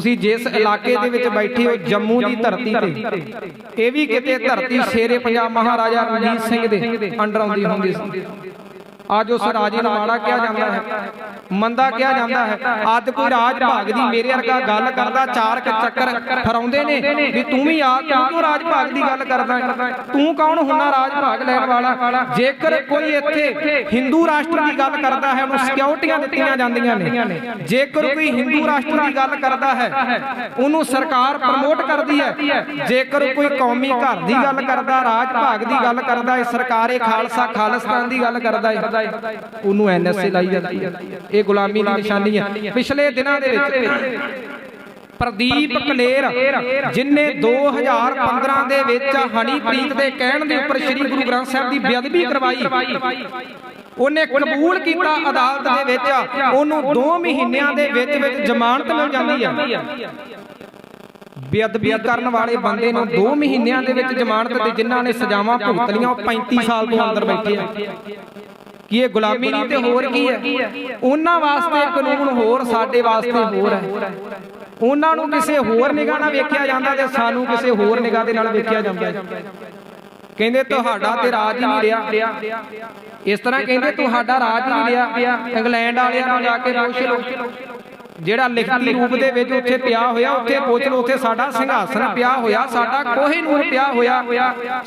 ਤੁਸੀਂ ਜਿਸ ਇਲਾਕੇ ਦੇ ਵਿੱਚ ਬੈਠੇ ਹੋ ਜੰਮੂ ਦੀ ਧਰਤੀ ਤੇ ਇਹ ਵੀ ਕਿਤੇ ਧਰਤੀ ਸ਼ੇਰੇ ਪੰਜਾਬ ਮਹਾਰਾਜਾ ਰਣਜੀਤ ਸਿੰਘ ਦੇ ਅੰਡਰ ਆਉਂਦੀ ਹੁੰਦੀ ਸੀ। ਅੱਜ ਉਸ ਰਾਜੇ ਨੂੰ ਮਾੜਾ ਕਿਹਾ ਜਾਂਦਾ ਹੈ ਮੰਦਾ ਕਿਹਾ ਜਾਂਦਾ ਹੈ। ਅੱਜ ਕੋਈ ਰਾਜ ਭਾਗ ਦੀ ਮੇਰੇ ਵਰਗਾ ਗੱਲ ਕਰਦਾ ਚਾਰ ਕ ਚੱਕਰ ਫਰਾਉਂਦੇ ਨੇ ਵੀ ਤੂੰ ਵੀ ਆ ਤੂੰ ਕਿਉਂ ਰਾਜ ਭਾਗ ਦੀ ਗੱਲ ਕਰਦਾ? ਤੂੰ ਕੌਣ ਹੁੰਨਾ ਰਾਜ ਭਾਗ ਲੈਣ ਵਾਲਾ? ਜੇਕਰ ਕੋਈ ਇੱਥੇ ਹਿੰਦੂ ਰਾਸ਼ਟਰ ਦੀ ਗੱਲ ਕਰਦਾ ਹੈ ਉਹਨੂੰ ਸਿਕਿਉਰਟੀਆਂ ਦਿੱਤੀਆਂ ਜਾਂਦੀਆਂ ਨੇ। ਜੇਕਰ ਕੋਈ ਹਿੰਦੂ ਰਾਸ਼ਟਰ ਦੀ ਗੱਲ ਕਰਦਾ ਹੈ ਉਹਨੂੰ ਸਰਕਾਰ ਪ੍ਰਮੋਟ ਕਰਦੀ ਹੈ। ਜੇਕਰ ਕੋਈ ਕੌਮੀ ਘਰ ਦੀ ਗੱਲ ਕਰਦਾ ਰਾਜ ਭਾਗ ਦੀ ਗੱਲ ਕਰਦਾ ਹੈ ਸਰਕਾਰੇ ਖਾਲਸਾ ਖਾਲਿਸਤਾਨ ਦੀ ਗੱਲ ਕਰਦਾ ਹੈ। ਉਹਨੂੰ ਐਨਐਸਏ ਲਾਈ ਜਾਂਦੀ ਹੈ ਇਹ ਗੁਲਾਮੀ ਦੀ ਨਿਸ਼ਾਨੀ ਹੈ ਪਿਛਲੇ ਦਿਨਾਂ ਦੇ ਵਿੱਚ ਪ੍ਰਦੀਪ ਕਲੇਰ, ਜਿਨੇ 2015 ਦੇ ਵਿੱਚ ਹਨੀਪ੍ਰੀਤ ਦੇ ਕਹਿਣ ਦੇ ਉੱਪਰ ਸ੍ਰੀ ਗੁਰੂ ਗ੍ਰੰਥ ਸਾਹਿਬ ਦੀ ਬੇਅਦਬੀ ਕਰਵਾਈ, ਉਹਨੇ ਕਬੂਲ ਕੀਤਾ ਅਦਾਲਤ ਦੇ ਵਿੱਚ ਉਹਨੂੰ 2 ਮਹੀਨਿਆਂ ਦੇ ਵਿੱਚ ਵਿੱਚ ਜ਼ਮਾਨਤ ਮਿਲ ਜਾਂਦੀ ਹੈ ਬੇਅਦਬੀ ਕਰਨ ਵਾਲੇ ਬੰਦੇ ਨੂੰ 2 ਮਹੀਨਿਆਂ ਦੇ ਵਿੱਚ ਜ਼ਮਾਨਤ ਤੇ ਜਿਨ੍ਹਾਂ ਨੇ ਸਜ਼ਾਵਾਂ ਭੁਗਤ ਲੀਆਂ ਉਹ 35 ਸਾਲ ਤੋਂ ਅੰਦਰ ਬੈਠੇ ਆ। ਕੀ ਇਹ ਗੁਲਾਮੀ ਨਹੀਂ ਤੇ ਹੋਰ ਕੀ ਹੈ? ਉਹਨਾਂ ਵਾਸਤੇ ਕਾਨੂੰਨ ਹੋਰ ਸਾਡੇ ਵਾਸਤੇ ਹੋਰ ਹੈ। ਉਹਨਾਂ ਨੂੰ ਕਿਸੇ ਹੋਰ ਨਿਗਾਹ ਨਾਲ ਵੇਖਿਆ ਜਾਂਦਾ ਤੇ ਸਾਨੂੰ ਕਿਸੇ ਹੋਰ ਨਿਗਾਹ ਦੇ ਨਾਲ ਵੇਖਿਆ ਜਾਂਦਾ ਕਹਿੰਦੇ ਤੁਹਾਡਾ ਤੇ ਰਾਜ ਹੀ ਨਹੀਂ ਰਿਹਾ। ਇਸ ਤਰ੍ਹਾਂ ਕਹਿੰਦੇ ਤੁਹਾਡਾ ਰਾਜ ਹੀ ਨਹੀਂ ਰਿਹਾ। ਇੰਗਲੈਂਡ ਵਾਲਿਆਂ ਨੂੰ ਜਾ ਕੇ ਪੁੱਛ ਲਓ। ਜਿਹੜਾ ਲਿਖਤੀ ਰੂਪ ਦੇ ਵਿੱਚ ਉੱਥੇ ਪਿਆ ਹੋਇਆ ਉੱਥੇ ਪੁੱਛ ਲਓ ਉੱਥੇ ਸਾਡਾ ਸਿੰਘਾਸਨ ਪਿਆ ਹੋਇਆ ਸਾਡਾ ਕੋਹੀਨੂਰ ਪਿਆ ਹੋਇਆ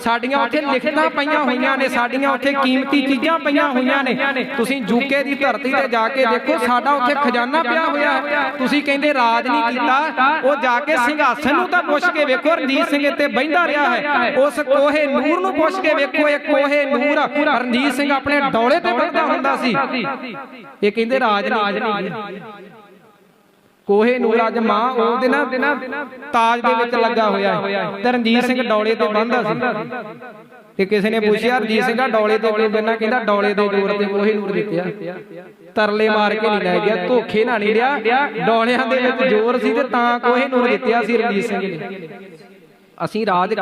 ਸਾਡੀਆਂ ਉੱਥੇ ਲਿਖਤਾਂ ਪਈਆਂ ਹੋਈਆਂ ਨੇ ਸਾਡੀਆਂ ਉੱਥੇ ਕੀਮਤੀ ਚੀਜ਼ਾਂ ਪਈਆਂ ਹੋਈਆਂ ਨੇ। ਤੁਸੀਂ ਯੂਕੇ ਦੀ ਧਰਤੀ ਤੇ ਜਾ ਕੇ ਦੇਖੋ ਸਾਡਾ ਉੱਥੇ ਖਜ਼ਾਨਾ ਪਿਆ ਹੋਇਆ। ਤੁਸੀਂ ਕਹਿੰਦੇ ਰਾਜ ਨਹੀਂ ਕੀਤਾ ਉਹ ਜਾ ਕੇ ਸਿੰਘਾਸਨ ਨੂੰ ਤਾਂ ਪੁੱਛ ਕੇ ਵੇਖੋ ਰਣਜੀਤ ਸਿੰਘ ਇੱਥੇ ਬੈਠਾ ਰਿਹਾ ਹੈ। ਉਸ ਕੋਹੇ ਨੂਰ ਨੂੰ ਪੁੱਛ ਕੇ ਵੇਖੋ ਇਹ ਕੋਹੇ ਨੂਰ। ਰਣਜੀਤ ਸਿੰਘ ਆਪਣੇ ਡੌਲੇ ਤੇ ਬੈਠਦਾ ਹੁੰਦਾ ਸੀ। ਇਹ ਕਹਿੰਦੇ ਰਾਜ ਨਹੀਂ ਕੋਹੇ ਨੂਰ ਅੱਜ ਮਾਂ ਉਹਦੇ ਨਾ ਤਾਜ ਦੇ ਵਿੱਚ ਲੱਗਾ ਹੋਇਆ ਹੈ। ਤੇ ਰਣਜੀਤ ਸਿੰਘ ਡੌਲੇ ਤੇ ਬੰਨਦਾ ਸੀ। ਤੇ ਕਿਸੇ ਨੇ ਪੁੱਛਿਆ ਰਣਜੀਤ ਸਿੰਘਾ ਡੌਲੇ ਤੇ ਕਿਉਂ ਬੰਨਾ ਕਹਿੰਦਾ ਡੌਲੇ ਦੇ ਜ਼ੋਰ ਤੇ ਕੋਹੇ ਨੂਰ ਦਿੱਤਿਆ ਤਰਲੇ ਮਾਰ ਕੇ ਨਹੀਂ ਲੈ ਗਿਆ ਧੋਖੇ ਨਾਲ ਨਹੀਂ ਲਿਆ। ਡੌਲਿਆਂ ਦੇ ਵਿੱਚ ਜ਼ੋਰ ਸੀ ਤੇ ਤਾਂ ਕੋਹੇ ਨੂਰ ਦਿੱਤਿਆ ਸੀ ਰਣਜੀਤ ਸਿੰਘ ਨੇ ਅਸੀਂ ਰਾਜ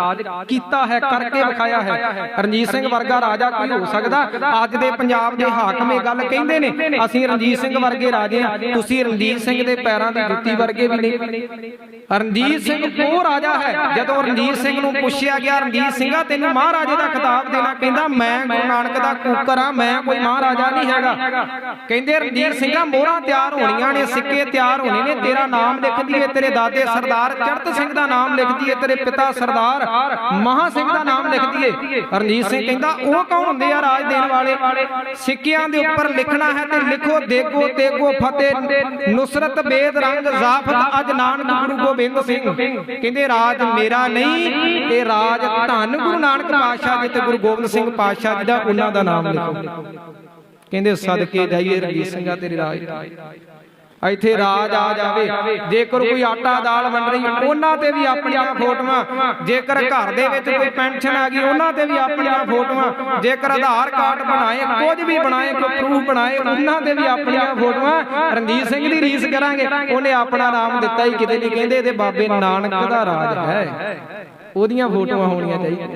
ਕੀਤਾ ਹੈ, ਕਰਕੇ ਵਿਖਾਇਆ ਹੈ। ਰਣਜੀਤ ਸਿੰਘ ਵਰਗਾ ਰਾਜਾ ਕੋਈ ਹੋ ਸਕਦਾ? ਅੱਜ ਦੇ ਪੰਜਾਬ ਦੇ ਹਾਕਮ ਇਹ ਗੱਲ ਕਹਿੰਦੇ ਨੇ, ਅਸੀਂ ਰਣਜੀਤ ਸਿੰਘ ਵਰਗੇ ਰਾਜੇ ਹਾਂ, ਤੁਸੀਂ ਰਣਜੀਤ ਸਿੰਘ ਦੇ ਪੈਰਾਂ ਦੀ ਜੁੱਤੀ ਵਰਗੇ ਵੀ ਨਹੀਂ। ਰਣਜੀਤ ਸਿੰਘ ਉਹ ਰਾਜਾ ਹੈ, ਜਦੋਂ ਰਣਜੀਤ ਸਿੰਘ ਨੂੰ ਪੁੱਛਿਆ ਗਿਆ, ਰਣਜੀਤ ਸਿੰਘਾ ਤੈਨੂੰ ਮਹਾਰਾਜੇ ਦਾ ਖਿਤਾਬ ਦੇਣਾ ਕਹਿੰਦਾ, ਮੈਂ ਗੁਰੂ ਨਾਨਕ ਦਾ ਕੂਕਰ ਹਾਂ, ਮੈਂ ਕੋਈ ਮਹਾਰਾਜਾ ਨਹੀਂ ਹੈਗਾ। ਕਹਿੰਦੇ, ਰਣਜੀਤ ਸਿੰਘਾ ਮੋਹਰਾਂ ਤਿਆਰ ਹੋਣੀਆਂ ਨੇ, ਸਿੱਕੇ ਤਿਆਰ ਹੋਣੇ ਨੇ, ਤੇਰਾ ਨਾਮ ਲਿਖ ਦਈਏ, ਤੇਰੇ ਦਾਦੇ ਸਰਦਾਰ ਚੜਤ ਸਿੰਘ ਦਾ ਨਾਮ ਲਿਖ ਦਈਏ, ਤੇਰੇ ਪਿਤਾ ਸਰਦਾਰ ਮਹਾ ਸਿੰਘ ਦਾ ਨਾਮ ਲਿਖ ਦਈਏ। ਰਣਜੀਤ ਸਿੰਘ ਕਹਿੰਦਾ, ਉਹ ਕੌਣ ਹੁੰਦੇ ਆ ਰਾਜ ਦੇਣ ਵਾਲੇ? ਸਿੱਕਿਆਂ ਦੇ ਉੱਪਰ ਲਿਖਣਾ ਹੈ ਤੇ ਲਿਖੋ ਦੇਗੋ ਤੇਗੋ, ਫਤਿਹ, ਨੁਸਰਤ, ਬੇਦ, ਰੰਗ, ਜ਼ਾਫਤ, ਅਜ ਨਾਨਕ, ਗੁਰੂ ਗੋਬਿੰਦ ਸਿੰਘ। ਕਹਿੰਦੇ, ਰਾਜ ਮੇਰਾ ਨਹੀਂ ਇਹ ਰਾਜ ਧੰਨ ਗੁਰੂ ਨਾਨਕ ਪਾਤਸ਼ਾਹ ਜੀ ਤੇ ਗੁਰੂ ਗੋਬਿੰਦ ਸਿੰਘ ਪਾਤਸ਼ਾਹ ਜੀ ਦਾ ਉਹਨਾਂ ਦਾ ਨਾਮ ਲਿਖੋ। ਕਹਿੰਦੇ, ਸਦਕੇ ਜਾਈਏ ਰਣਜੀਤ ਸਿੰਘਾ ਤੇਰੇ ਰਾਜ। ਇੱਥੇ ਰਾਜ ਆ ਜਾਵੇ। ਜੇਕਰ ਕੋਈ ਆਟਾ ਦਾਲ ਵੰਡ ਰਹੀ ਉਹਨਾਂ ਤੇ ਵੀ ਆਪਣੀਆਂ ਫੋਟੋਆਂ। ਜੇਕਰ ਘਰ ਦੇ ਵਿੱਚ ਕੋਈ ਪੈਨਸ਼ਨ ਆ ਗਈ ਉਹਨਾਂ ਤੇ ਵੀ ਆਪਣੀਆਂ ਫੋਟੋਆਂ। ਜੇਕਰ ਆਧਾਰ ਕਾਰਡ ਬਣਾਏ ਕੁਝ ਵੀ ਬਣਾਏ ਕੋਈ ਪ੍ਰੂਫ ਬਣਾਏ ਉਹਨਾਂ ਤੇ ਵੀ ਆਪਣੀਆਂ ਫੋਟੋਆਂ। ਰਣਜੀਤ ਸਿੰਘ ਦੀ ਰੀਸ ਕਰਾਂਗੇ। ਉਹਨੇ ਆਪਣਾ ਨਾਮ ਦਿੱਤਾ ਹੀ ਕਿਤੇ ਨਹੀਂ। ਕਹਿੰਦੇ ਇਹਦੇ ਬਾਬੇ ਨਾਨਕ ਦਾ ਰਾਜ ਹੈ। ਉਹਦੀਆਂ ਫੋਟੋਆਂ ਹੋਣੀਆਂ ਚਾਹੀਦੀਆਂ।